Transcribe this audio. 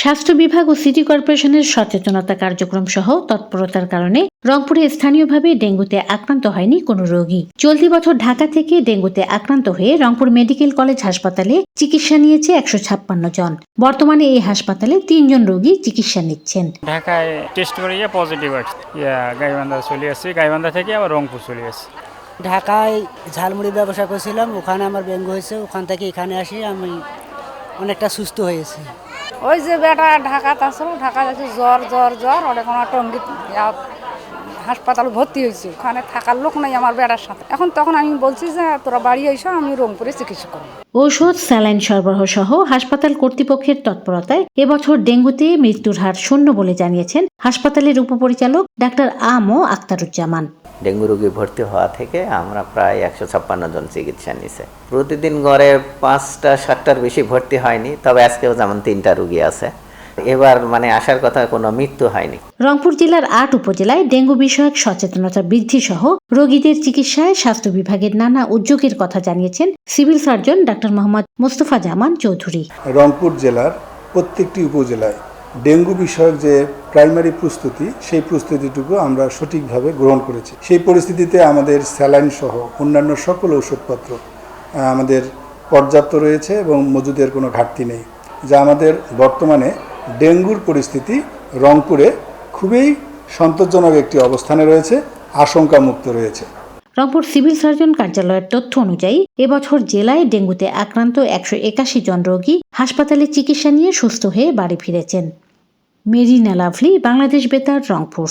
স্বাস্থ্য বিভাগ ও সিটি কর্পোরেশনের সচেতনতা কার্যক্রম সহ তৎপরতার কারণে রংপুরে স্থানীয়ভাবে ডেঙ্গুতে আক্রান্ত হয়নি কোনো রোগী। চলতি বছর ঢাকা থেকে ডেঙ্গুতে আক্রান্ত হয়ে রংপুর মেডিকেল কলেজ হাসপাতালে চিকিৎসা নিয়েছে একশো ছাপ্পান্ন জন। বর্তমানে এই হাসপাতালে তিনজন রোগী চিকিৎসা নিচ্ছেন। ঢাকায় টেস্ট করে পজিটিভ আসছে গাইবান্ধা চলে আসছি। গাইবান্ধা থেকে আবার রংপুর চলে আসছি। ঢাকায় ঝালমুড়ি ব্যবসা করছিলাম ওখানে আমার ডেঙ্গু হয়েছে ওখান থেকে এখানে আসি আমি অনেকটা সুস্থ হয়েছি। ওই যে বেটা ঢাকাতে আসলো ঢাকা যাচ্ছে জ্বর জ্বর জ্বর ওটা কোনো টঙ্গি হাসপাতালে ভর্তি হয়েছে। ওখানে থাকার লোক নাই আমার বেড়ার সাথে। এখন তখন আমি বলছি যে তোরা বাড়ি এসো আমি রংপুরে চিকিৎসা করব। ঔষধ স্যালাইন সরবরাহ সহ হাসপাতাল কর্তৃপক্ষের তৎপরতায় এবছর ডেঙ্গুতে মৃত্যুর হার শূন্য বলে জানিয়েছেন হাসপাতালের উপপরিচালক ডাক্তার আম ও আক্তারুজ্জামান। ডেঙ্গু রোগী ভর্তি হওয়া থেকে আমরা প্রায় একশো ছাপ্পান্ন জন চিকিৎসা নিছে। প্রতিদিন গড়ে পাঁচটা সাতটার বেশি ভর্তি হয়নি তবে আজকেও যেমন তিনটা রুগী আছে। এবার মানে আসার কথা কোনো মৃত্যু হয়নি। রংপুর জেলার আট উপজেলায় ডেঙ্গু বিষয়ক সচেতনতা বৃদ্ধি সহ রোগীদের চিকিৎসায় স্বাস্থ্য বিভাগের নানা উদ্যোগের কথা জানিয়েছেন civil surgeon doctor Mohammad Mostafa Zaman Chowdhury. Rangpur জেলার প্রত্যেকটি উপজেলায় ডেঙ্গু বিষয়ক যে প্রাইমারি প্রস্তুতি সেই প্রস্তুতিটুকু আমরা সঠিকভাবে গ্রহণ করেছি। সেই পরিস্থিতিতে আমাদের স্যালাইন সহ অন্যান্য সকল ওষুধপত্র আমাদের পর্যাপ্ত রয়েছে এবং মজুদের কোনো ঘাটতি নেই। যা আমাদের বর্তমানে ডেঙ্গুর পরিস্থিতি রংপুরে খুবই সন্তোষজনক একটি অবস্থানে রয়েছে, আশঙ্কামুক্ত রয়েছে। রংপুর সিভিল সার্জন কার্যালয়ের তথ্য অনুযায়ী, এবছর জেলায় ডেঙ্গুতে আক্রান্ত একশো একাশি জন রোগী হাসপাতালে চিকিৎসা নিয়ে সুস্থ হয়ে বাড়ি ফিরেছেন। মেরিনা লাভলি, বাংলাদেশ বেতার, রংপুর।